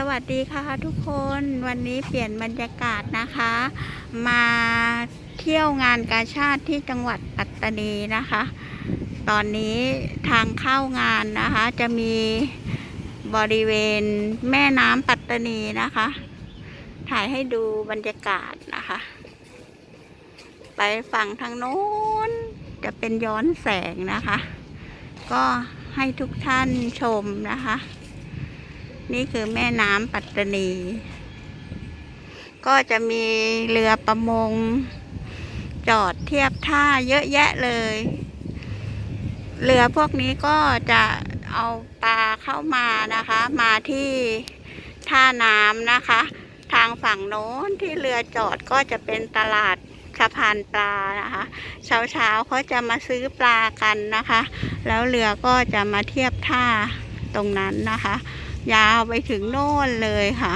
สวัสดีค่ะทุกคนวันนี้เปลี่ยนบรรยากาศนะคะ มาเที่ยวงานกาชาติที่จังหวัดปัตตานีนะคะ ตอนนี้ทางเข้างานนะคะ จะมีบริเวณแม่น้ำปัตตานีนะคะ ถ่ายให้ดูบรรยากาศนะคะ ไปฝั่งทางโน้นจะเป็นย้อนแสงนะคะ ก็ให้ทุกท่านชมนะคะ นี่คือแม่น้ำปัตตานี ก็จะมีเรือประมง จอดเทียบท่าเยอะแยะเลย เรือพวกนี้ก็จะเอาปลาเข้ามานะคะ มาที่ท่าน้ำนะคะ ทางฝั่งโน้นที่เรือจอดก็จะเป็นตลาดสะพานปลานะคะ เช้าเช้าเขาจะมาซื้อปลากันนะคะ แล้วเรือก็จะมาเทียบท่าตรงนั้นนะคะ ยาวไปถึงโน่นเลยค่ะ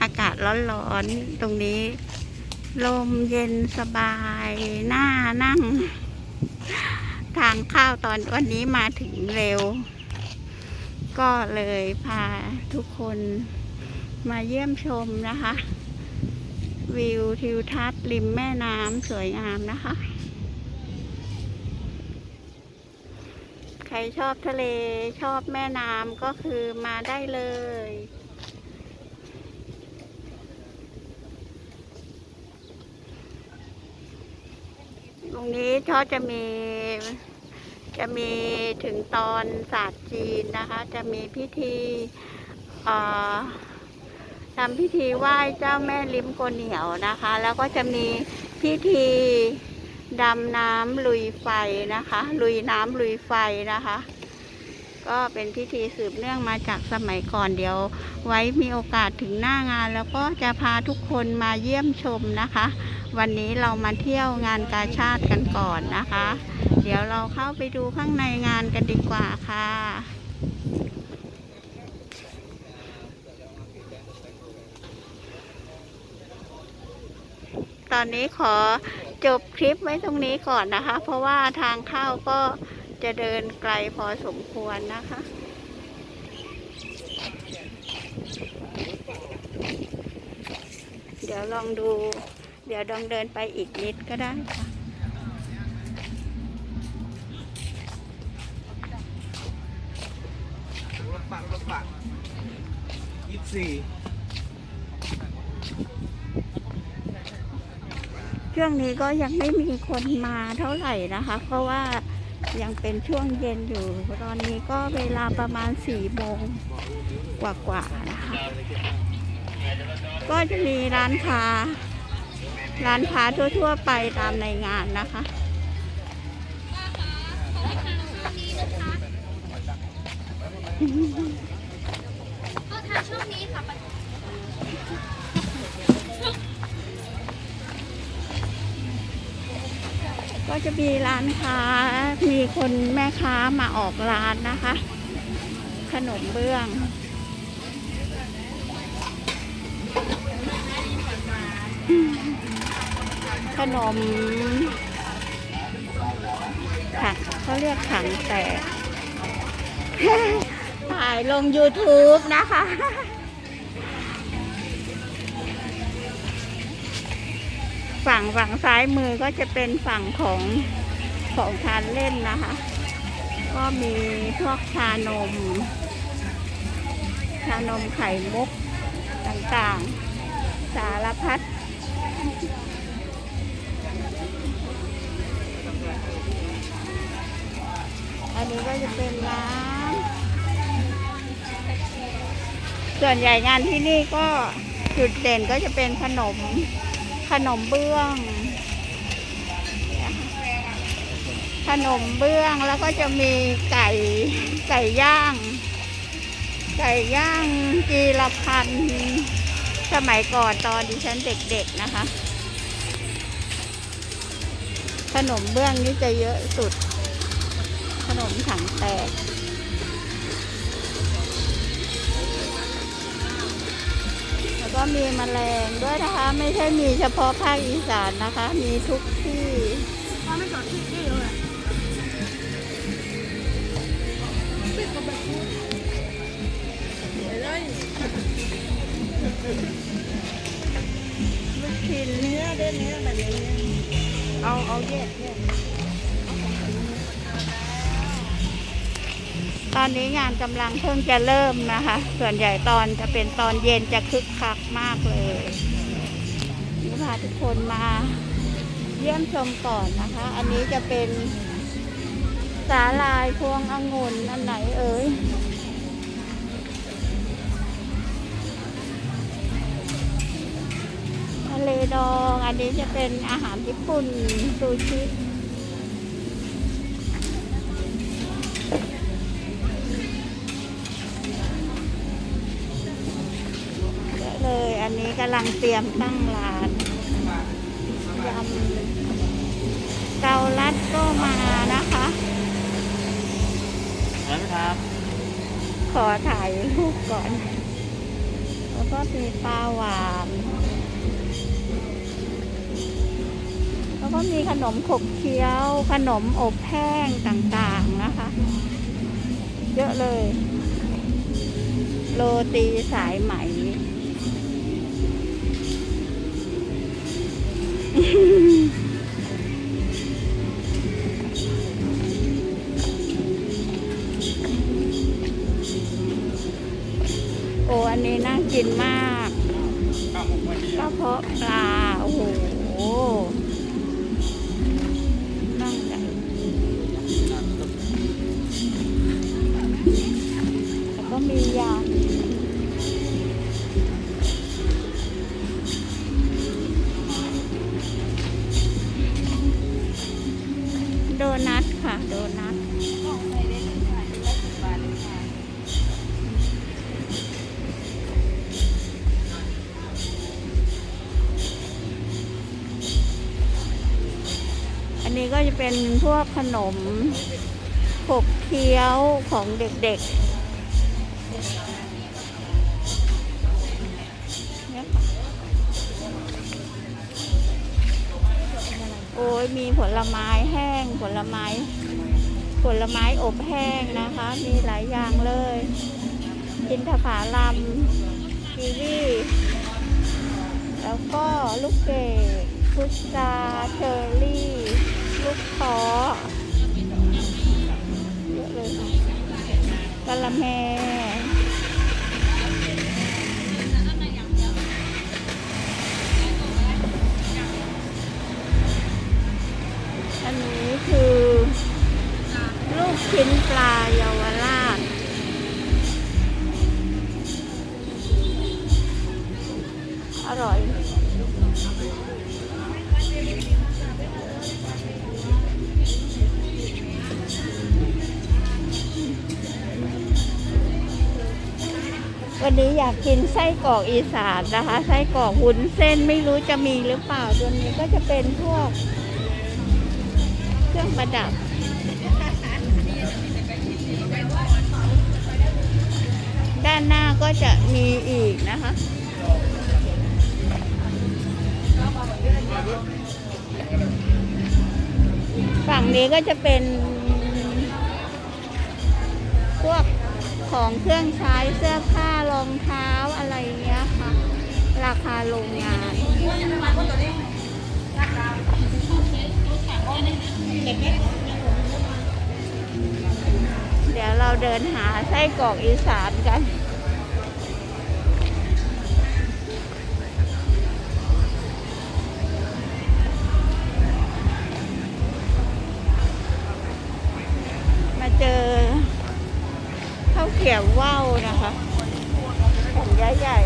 อากาศร้อนๆ ตรงนี้ ลมเย็นสบายน่านั่ง ทางข้าวตอนวันนี้มาถึงเร็ว ก็เลยพาทุกคนมาเยี่ยมชมนะคะ วิวทิวทัศน์ริมแม่น้ำสวยงามนะคะ ใครชอบทะเลชอบแม่น้ำก็คือมาได้เลย ตรงนี้เขาจะมี จะมีถึงตอนศาสตร์จีนนะคะ จะมีพิธีทำพิธีไหว้เจ้าแม่ลิ้มโกเหนียวนะคะ แล้วก็จะมีพิธี ดำน้ำลุยไฟนะคะ ลุยน้ำลุยไฟนะคะ ก็เป็นพิธีสืบเนื่องมาจากสมัยก่อนเดี๋ยว ไว้มีโอกาสถึงหน้างาน แล้วก็จะพาทุกคนมาเยี่ยมชมนะคะ วันนี้เรามาเที่ยวงานกาชาติกันก่อนนะคะ เดี๋ยวเราเข้าไปดูข้างในงานกันดีกว่าค่ะตอนนี้ขอ จบคลิปไว้ตรงนี้ก่อนนะคะ เพราะว่าทางเข้าก็จะเดินไกลพอสมควรนะคะ เดี๋ยวลองดู เดี๋ยวลองเดินไปอีกนิดก็ได้ค่ะรถบังรถบังยี่สิบสี่ ช่วงนี้ก็ยังไม่มีคนมาเท่าไหร่นะคะ เพราะว่ายังเป็นช่วงเย็นอยู่ ตอนนี้ก็เวลาประมาณสี่โมงกว่าๆนะคะ ก็จะมีร้านค้า ร้านค้าทั่วๆไปตามในงานนะคะก็ทางช่วงนี้ค่ะ ก็จะมีร้านค้า มีคนแม่ค้ามาออกร้านนะคะ ขนมเบื้องขนมถังเขาเรียกถังแตกถ่ายลง YouTube นะคะ ฝั่งฝั่งซ้ายมือก็จะเป็นฝั่งของของทานเล่นนะคะ ก็มีพวกชานม ชานมไข่มุกต่างๆ สารพัดอันนี้ก็จะเป็นร้านส่วนใหญ่งานที่นี่ก็จุดเด่นก็จะเป็นขนม ขนมเบื้อง ขนมเบื้องแล้วก็จะมีไก่ไก่ย่าง ไก่ย่างจีรพันธ์สมัยก่อนตอนดิฉันเด็กๆนะคะ ขนมเบื้องนี่จะเยอะสุด ขนมถังแตก ก็มีแมลงด้วยนะคะ ไม่ใช่มีเฉพาะภาคอีสานนะคะ มีทุกที่เพราไม่สอนที่นี่เลยลูกชิ้นเนื้อเด้เนื้อแบบนี้เอาเอาแยกแยก ตอนนี้งานกำลังเพิ่งจะเริ่มนะคะ ส่วนใหญ่ตอนจะเป็นตอนเย็นจะคึกคักมากเลยนี่พาทุกคนมาเยี่ยมชมก่อนนะคะ อันนี้จะเป็นสาลายพวงองุ่นอันไหนเอ่ยทะเลดอง อันนี้จะเป็นอาหารญี่ปุ่นซูชิ กำลังเตรียมตั้งร้านยำเกาลัดก็มานะคะแล้วไหมครับ ขอถ่ายรูปก่อน แล้วก็มีปลาหวานแล้วก็มีขนมขบเคี้ยว ขนมอบแห้งต่างๆนะคะ เยอะเลย โรตีสายไหม นี้น่ากินมาก นี้ก็จะเป็นพวกขนมขบเคี้ยวของเด็กๆ โอ้ยมีผลไม้แห้งผลไม้ ผลไม้อบแห้งนะคะ มีหลายอย่างเลยกินทผาลัมกีวีแล้วก็ลูกเกดพุทราเชอร์รี่ ลูกท้อเยอะเลยค่ะกะละแม วันนี้อยากกินไส้กรอกอีสานนะคะ ไส้กรอกวุ้นเส้นไม่รู้จะมีหรือเปล่าตัวนี้ก็จะเป็นพวก เครื่องประดับ ด้านหน้าก็จะมีอีกนะคะฝั่งนี้ก็จะเป็น ของเครื่องใช้เสื้อผ้ารองเท้าอะไรเงี้ยค่ะ ราคาโรงงานเดี๋ยวเราเดินหาไส้กรอกอีสานกัน เขียวว่าวนะคะแผ่นใหญ่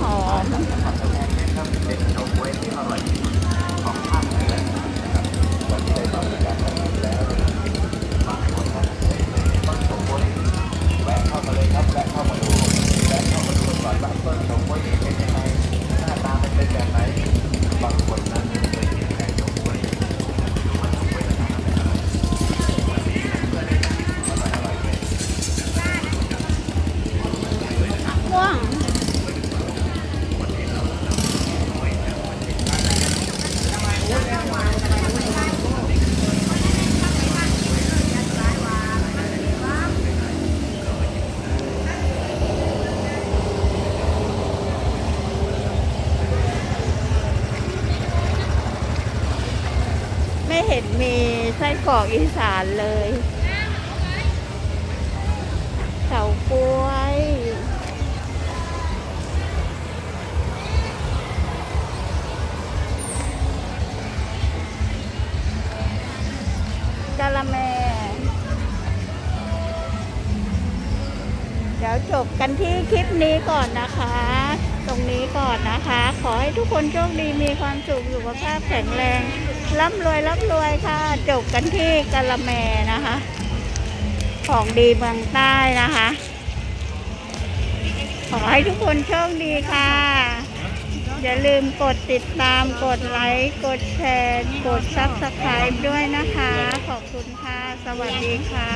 หอม เห็นมีไส้กรอกอีสานเลยเฉาก๊วยกะละแม เดี๋ยวจบกันที่คลิปนี้ก่อนนะคะ ตรงนี้ก่อนนะคะ ขอให้ทุกคนโชคดีมีความสุขสุขภาพแข็งแรงร่ำรวยร่ำรวยค่ะ จบกันที่กะละแมนะคะ ของดีเมืองใต้นะคะ ขอให้ทุกคนโชคดีค่ะ อย่าลืมกดติดตามกดไลค์กดแชร์ กดซับสไคร b ์ด้วยนะคะ ขอบคุณค่ะ สวัสดีค่ะ